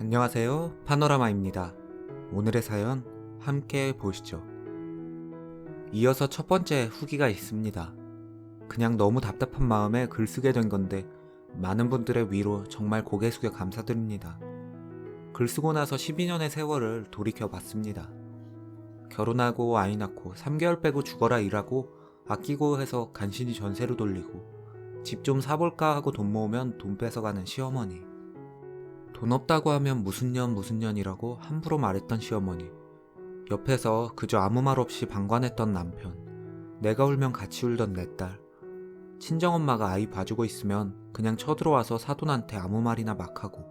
안녕하세요. 파노라마입니다. 오늘의 사연 함께 보시죠. 이어서 첫 번째 후기가 있습니다. 그냥 너무 답답한 마음에 글 쓰게 된 건데 많은 분들의 위로 정말 고개 숙여 감사드립니다. 글 쓰고 나서 12년의 세월을 돌이켜 봤습니다. 결혼하고 아이 낳고 3개월 빼고 죽어라 일하고 아끼고 해서 간신히 전세로 돌리고 집 좀 사볼까 하고 돈 모으면 돈 뺏어가는 시어머니. 돈 없다고 하면 무슨 년 무슨 년이라고 함부로 말했던 시어머니. 옆에서 그저 아무 말 없이 방관했던 남편. 내가 울면 같이 울던 내 딸. 친정엄마가 아이 봐주고 있으면 그냥 쳐들어와서 사돈한테 아무 말이나 막 하고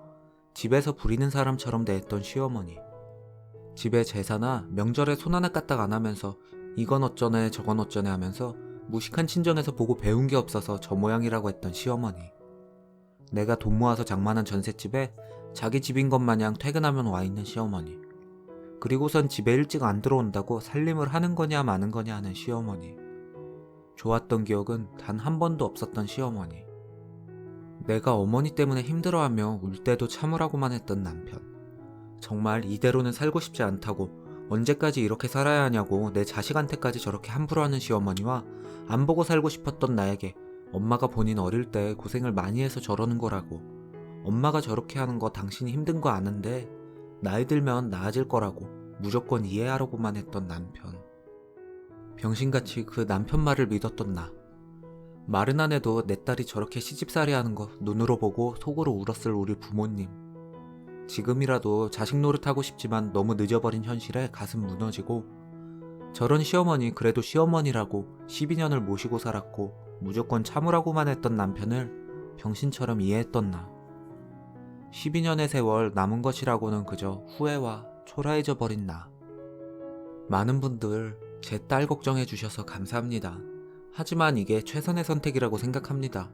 집에서 부리는 사람처럼 대했던 시어머니. 집에 제사나 명절에 손 하나 까딱 안 하면서 이건 어쩌네 저건 어쩌네 하면서 무식한 친정에서 보고 배운 게 없어서 저 모양이라고 했던 시어머니. 내가 돈 모아서 장만한 전셋집에 자기 집인 것 마냥 퇴근하면 와 있는 시어머니. 그리고선 집에 일찍 안 들어온다고 살림을 하는 거냐 마는 거냐 하는 시어머니. 좋았던 기억은 단 한 번도 없었던 시어머니. 내가 어머니 때문에 힘들어하며 울 때도 참으라고만 했던 남편. 정말 이대로는 살고 싶지 않다고 언제까지 이렇게 살아야 하냐고 내 자식한테까지 저렇게 함부로 하는 시어머니와 안 보고 살고 싶었던 나에게 엄마가 본인 어릴 때 고생을 많이 해서 저러는 거라고 엄마가 저렇게 하는 거 당신이 힘든 거 아는데 나이 들면 나아질 거라고 무조건 이해하라고만 했던 남편. 병신같이 그 남편 말을 믿었던 나. 말은 안 해도 내 딸이 저렇게 시집살이 하는 거 눈으로 보고 속으로 울었을 우리 부모님. 지금이라도 자식 노릇하고 싶지만 너무 늦어버린 현실에 가슴 무너지고 저런 시어머니 그래도 시어머니라고 12년을 모시고 살았고 무조건 참으라고만 했던 남편을 병신처럼 이해했던 나. 12년의 세월 남은 것이라고는 그저 후회와 초라해져 버린 나. 많은 분들 제 딸 걱정해 주셔서 감사합니다. 하지만 이게 최선의 선택이라고 생각합니다.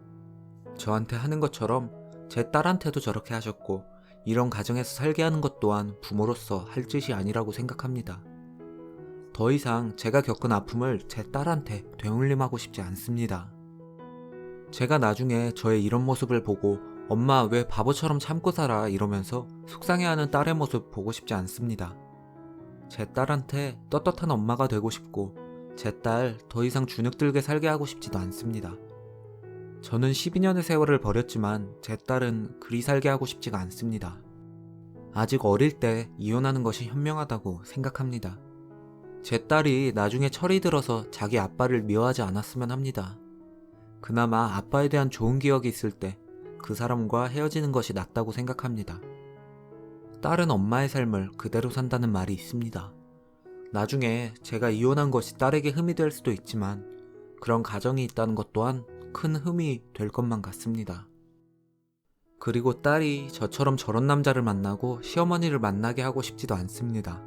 저한테 하는 것처럼 제 딸한테도 저렇게 하셨고 이런 가정에서 살게 하는 것 또한 부모로서 할 짓이 아니라고 생각합니다. 더 이상 제가 겪은 아픔을 제 딸한테 되물림하고 싶지 않습니다. 제가 나중에 저의 이런 모습을 보고 엄마 왜 바보처럼 참고 살아 이러면서 속상해하는 딸의 모습 보고 싶지 않습니다. 제 딸한테 떳떳한 엄마가 되고 싶고 제 딸 더 이상 주눅들게 살게 하고 싶지도 않습니다. 저는 12년의 세월을 버렸지만 제 딸은 그리 살게 하고 싶지가 않습니다. 아직 어릴 때 이혼하는 것이 현명하다고 생각합니다. 제 딸이 나중에 철이 들어서 자기 아빠를 미워하지 않았으면 합니다. 그나마 아빠에 대한 좋은 기억이 있을 때 그 사람과 헤어지는 것이 낫다고 생각합니다. 딸은 엄마의 삶을 그대로 산다는 말이 있습니다. 나중에 제가 이혼한 것이 딸에게 흠이 될 수도 있지만 그런 가정이 있다는 것 또한 큰 흠이 될 것만 같습니다. 그리고 딸이 저처럼 저런 남자를 만나고 시어머니를 만나게 하고 싶지도 않습니다.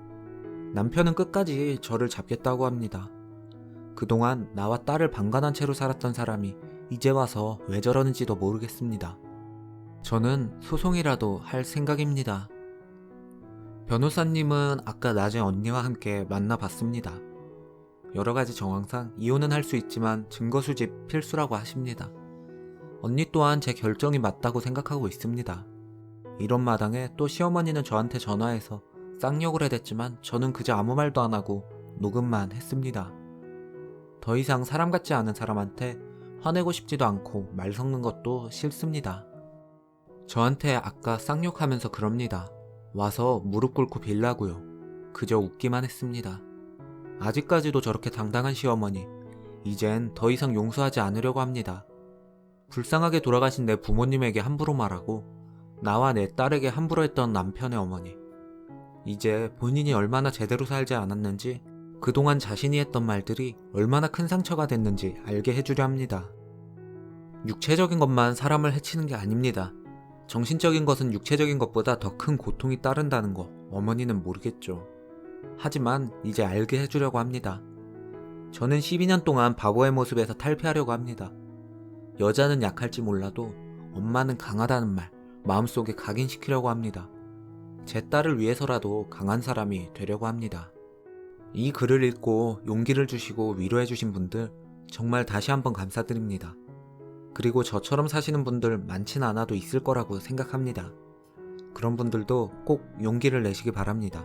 남편은 끝까지 저를 잡겠다고 합니다. 그동안 나와 딸을 방관한 채로 살았던 사람이 이제 와서 왜 저러는지도 모르겠습니다. 저는 소송이라도 할 생각입니다. 변호사님은 아까 낮에 언니와 함께 만나봤습니다. 여러 가지 정황상 이혼은 할 수 있지만 증거 수집 필수라고 하십니다. 언니 또한 제 결정이 맞다고 생각하고 있습니다. 이런 마당에 또 시어머니는 저한테 전화해서 쌍욕을 해댔지만 저는 그저 아무 말도 안 하고 녹음만 했습니다. 더 이상 사람 같지 않은 사람한테 화내고 싶지도 않고 말 섞는 것도 싫습니다. 저한테 아까 쌍욕하면서 그럽니다. 와서 무릎 꿇고 빌라고요. 그저 웃기만 했습니다. 아직까지도 저렇게 당당한 시어머니, 이젠 더 이상 용서하지 않으려고 합니다. 불쌍하게 돌아가신 내 부모님에게 함부로 말하고, 나와 내 딸에게 함부로 했던 남편의 어머니. 이제 본인이 얼마나 제대로 살지 않았는지, 그동안 자신이 했던 말들이 얼마나 큰 상처가 됐는지 알게 해주려 합니다. 육체적인 것만 사람을 해치는 게 아닙니다. 정신적인 것은 육체적인 것보다 더 큰 고통이 따른다는 거 어머니는 모르겠죠. 하지만 이제 알게 해주려고 합니다. 저는 12년 동안 바보의 모습에서 탈피하려고 합니다. 여자는 약할지 몰라도 엄마는 강하다는 말 마음속에 각인시키려고 합니다. 제 딸을 위해서라도 강한 사람이 되려고 합니다. 이 글을 읽고 용기를 주시고 위로해주신 분들 정말 다시 한번 감사드립니다. 그리고 저처럼 사시는 분들 많진 않아도 있을 거라고 생각합니다. 그런 분들도 꼭 용기를 내시기 바랍니다.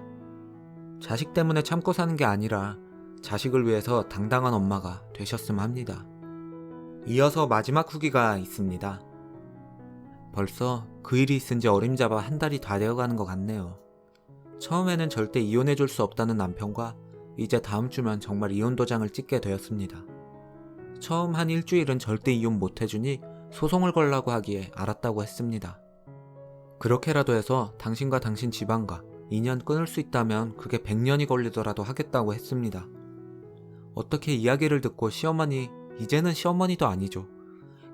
자식 때문에 참고 사는 게 아니라 자식을 위해서 당당한 엄마가 되셨으면 합니다. 이어서 마지막 후기가 있습니다. 벌써 그 일이 있은 지 어림잡아 한 달이 다 되어가는 것 같네요. 처음에는 절대 이혼해줄 수 없다는 남편과 이제 다음 주면 정말 이혼 도장을 찍게 되었습니다. 처음 한 일주일은 절대 이혼 못 해주니 소송을 걸라고 하기에 알았다고 했습니다. 그렇게라도 해서 당신과 당신 집안과 인연 끊을 수 있다면 그게 100년이 걸리더라도 하겠다고 했습니다. 어떻게 이야기를 듣고 시어머니, 이제는 시어머니도 아니죠.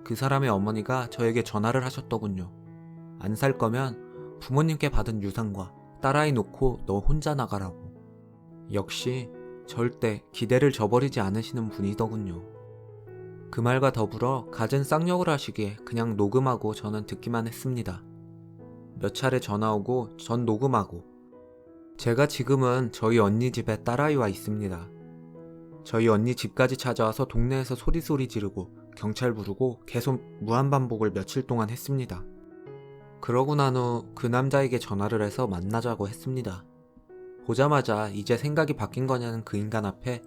그 사람의 어머니가 저에게 전화를 하셨더군요. 안 살 거면 부모님께 받은 유산과 딸아이 놓고 너 혼자 나가라고. 역시 절대 기대를 저버리지 않으시는 분이더군요. 그 말과 더불어 갖은 쌍욕을 하시기에 그냥 녹음하고 저는 듣기만 했습니다. 몇 차례 전화 오고 전 녹음하고 제가 지금은 저희 언니 집에 딸아이와 있습니다. 저희 언니 집까지 찾아와서 동네에서 소리소리 지르고 경찰 부르고 계속 무한반복을 며칠 동안 했습니다. 그러고 난 후 그 남자에게 전화를 해서 만나자고 했습니다. 보자마자 이제 생각이 바뀐 거냐는 그 인간 앞에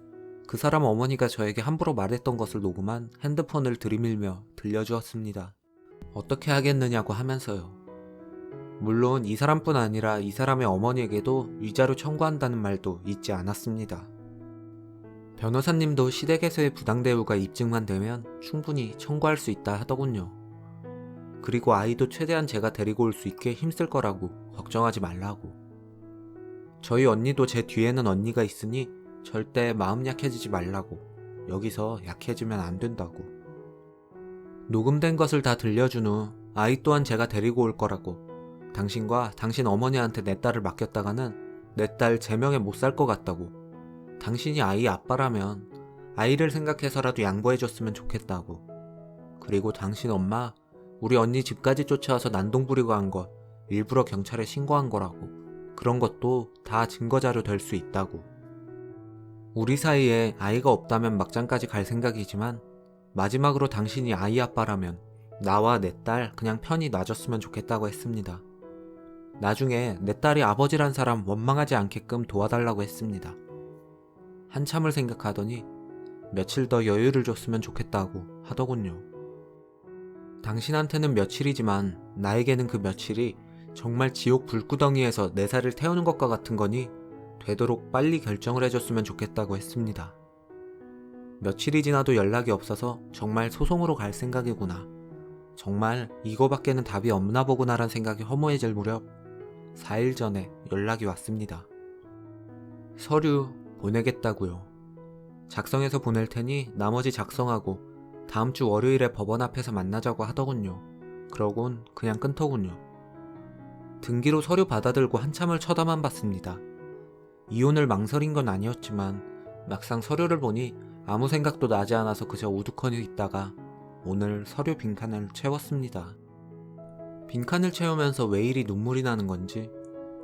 그 사람 어머니가 저에게 함부로 말했던 것을 녹음한 핸드폰을 들이밀며 들려주었습니다. 어떻게 하겠느냐고 하면서요. 물론 이 사람뿐 아니라 이 사람의 어머니에게도 위자료 청구한다는 말도 잊지 않았습니다. 변호사님도 시댁에서의 부당 대우가 입증만 되면 충분히 청구할 수 있다 하더군요. 그리고 아이도 최대한 제가 데리고 올 수 있게 힘쓸 거라고 걱정하지 말라고. 저희 언니도 제 뒤에는 언니가 있으니 절대 마음 약해지지 말라고. 여기서 약해지면 안 된다고. 녹음된 것을 다 들려준 후 아이 또한 제가 데리고 올 거라고. 당신과 당신 어머니한테 내 딸을 맡겼다가는 내 딸 제명에 못 살 것 같다고. 당신이 아이 아빠라면 아이를 생각해서라도 양보해줬으면 좋겠다고. 그리고 당신 엄마, 우리 언니 집까지 쫓아와서 난동 부리고 한 것, 일부러 경찰에 신고한 거라고. 그런 것도 다 증거자료 될 수 있다고. 우리 사이에 아이가 없다면 막장까지 갈 생각이지만, 마지막으로 당신이 아이 아빠라면 나와 내 딸 그냥 편히 놔줬으면 좋겠다고 했습니다. 나중에 내 딸이 아버지란 사람 원망하지 않게끔 도와달라고 했습니다. 한참을 생각하더니 며칠 더 여유를 줬으면 좋겠다고 하더군요. 당신한테는 며칠이지만 나에게는 그 며칠이 정말 지옥 불구덩이에서 내 살을 태우는 것과 같은 거니 되도록 빨리 결정을 해줬으면 좋겠다고 했습니다. 며칠이 지나도 연락이 없어서 정말 소송으로 갈 생각이구나. 정말 이거밖에는 답이 없나 보구나란 생각이 허무해질 무렵 4일 전에 연락이 왔습니다. 서류 보내겠다고요. 작성해서 보낼 테니 나머지 작성하고 다음 주 월요일에 법원 앞에서 만나자고 하더군요. 그러곤 그냥 끊더군요. 등기로 서류 받아들고 한참을 쳐다만 봤습니다. 이혼을 망설인 건 아니었지만 막상 서류를 보니 아무 생각도 나지 않아서 그저 우두커니 있다가 오늘 서류 빈칸을 채웠습니다. 빈칸을 채우면서 왜 이리 눈물이 나는 건지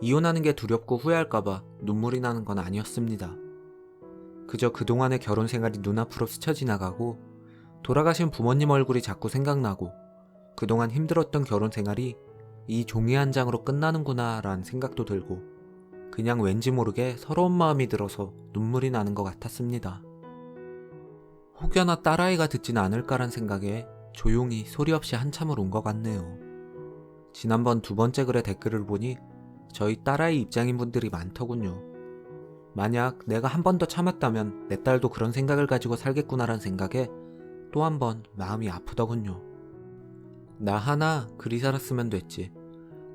이혼하는 게 두렵고 후회할까봐 눈물이 나는 건 아니었습니다. 그저 그동안의 결혼 생활이 눈앞으로 스쳐 지나가고 돌아가신 부모님 얼굴이 자꾸 생각나고 그동안 힘들었던 결혼 생활이 이 종이 한 장으로 끝나는구나 라는 생각도 들고 그냥 왠지 모르게 서러운 마음이 들어서 눈물이 나는 것 같았습니다. 혹여나 딸아이가 듣진 않을까란 생각에 조용히 소리 없이 한참을 온것 같네요. 지난번 두 번째 글의 댓글을 보니 저희 딸아이 입장인 분들이 많더군요. 만약 내가 한 번 더 참았다면 내 딸도 그런 생각을 가지고 살겠구나란 생각에 또 한 번 마음이 아프더군요. 나 하나 그리 살았으면 됐지.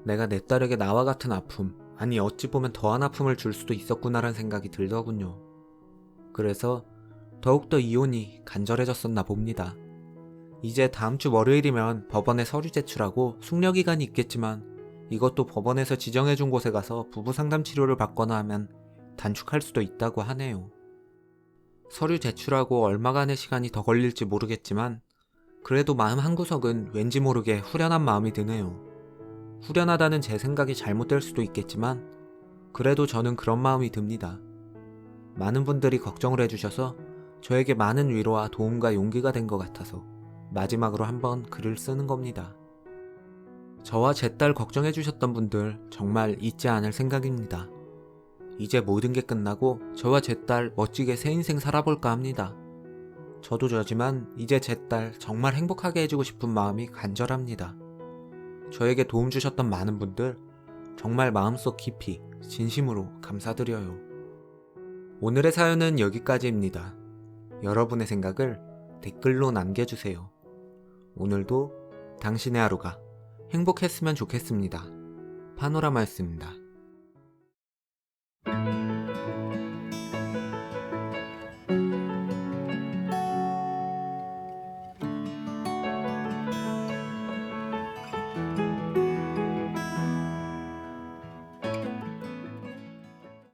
내가 내 딸에게 나와 같은 아픔, 아니 어찌 보면 더한 아픔을 줄 수도 있었구나란 생각이 들더군요. 그래서 더욱더 이혼이 간절해졌었나 봅니다. 이제 다음 주 월요일이면 법원에 서류 제출하고 숙려 기간이 있겠지만 이것도 법원에서 지정해준 곳에 가서 부부 상담 치료를 받거나 하면 단축할 수도 있다고 하네요. 서류 제출하고 얼마간의 시간이 더 걸릴지 모르겠지만 그래도 마음 한구석은 왠지 모르게 후련한 마음이 드네요. 후련하다는 제 생각이 잘못될 수도 있겠지만 그래도 저는 그런 마음이 듭니다. 많은 분들이 걱정을 해주셔서 저에게 많은 위로와 도움과 용기가 된 것 같아서 마지막으로 한번 글을 쓰는 겁니다. 저와 제 딸 걱정해주셨던 분들 정말 잊지 않을 생각입니다. 이제 모든 게 끝나고 저와 제 딸 멋지게 새 인생 살아볼까 합니다. 저도 저지만 이제 제 딸 정말 행복하게 해주고 싶은 마음이 간절합니다. 저에게 도움 주셨던 많은 분들 정말 마음속 깊이 진심으로 감사드려요. 오늘의 사연은 여기까지입니다. 여러분의 생각을 댓글로 남겨주세요. 오늘도 당신의 하루가 행복했으면 좋겠습니다. 파노라마였습니다.